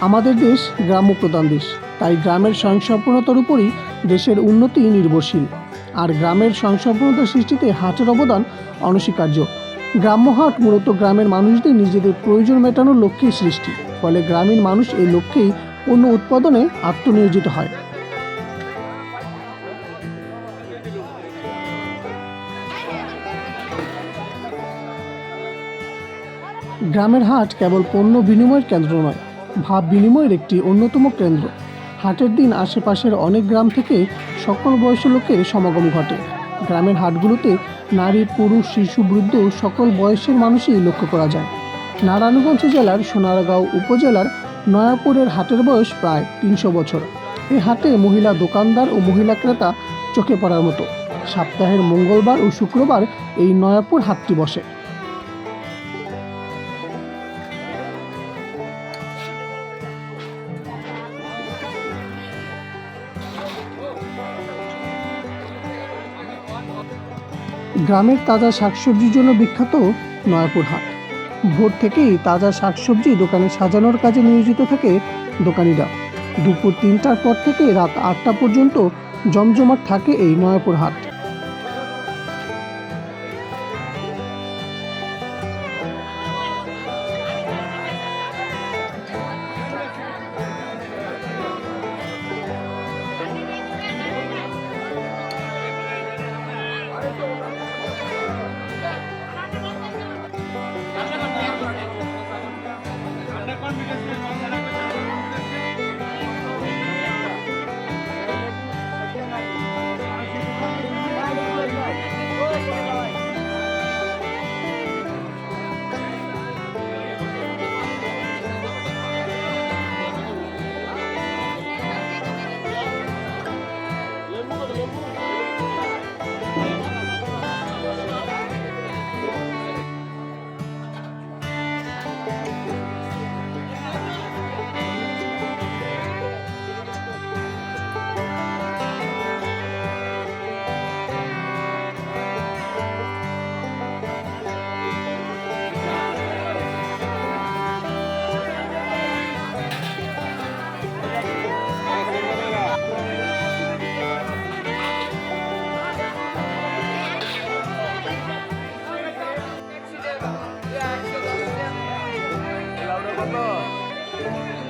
আমাদের দেশ গ্রাম্য প্রধান দেশ, তাই গ্রামের স্বয়ংসম্পূর্ণতার উপরই দেশের উন্নতি নির্ভরশীল। আর গ্রামের স্বয়ংসম্পূর্ণতা সৃষ্টিতে হাটের অবদান অনস্বীকার্য। গ্রাম্য হাট মূলত গ্রামের মানুষদের নিজেদের প্রয়োজন মেটানোর লক্ষ্যেই সৃষ্টি, ফলে গ্রামীণ মানুষ এই লক্ষ্যেই পণ্য উৎপাদনে আত্মনিয়োজিত হয়। গ্রামের হাট কেবল পণ্য বিনিময়ের কেন্দ্র নয়, ভাব বিনিময়ের একটি অন্যতম কেন্দ্র। হাটের দিন আশেপাশের অনেক গ্রাম থেকে সকল বয়সের লোকের সমাগম ঘটে। গ্রামের হাটগুলোতে নারী, পুরুষ, শিশু, বৃদ্ধ সকল বয়সের মানুষই লক্ষ্য করা যায়। নারায়ণগঞ্জ জেলার সোনারগাঁও উপজেলার নয়াপুরের হাটের বয়স প্রায় তিনশো বছর। এই হাটে মহিলা দোকানদার ও মহিলা ক্রেতা চোখে পড়ার মতো। সপ্তাহের মঙ্গলবার ও শুক্রবার এই নয়াপুর হাটটি বসে। গ্রামের তাজা শাকসবজির জন্য বিখ্যাত নয়াপুর হাট। ভোর থেকেই তাজা শাকসবজি দোকানে সাজানোর কাজে নিয়োজিত থাকে দোকানিরা। দুপুর তিনটার পর থেকে রাত আটটা পর্যন্ত জমজমাট থাকে এই নয়াপুর হাট। One minute, one. とう。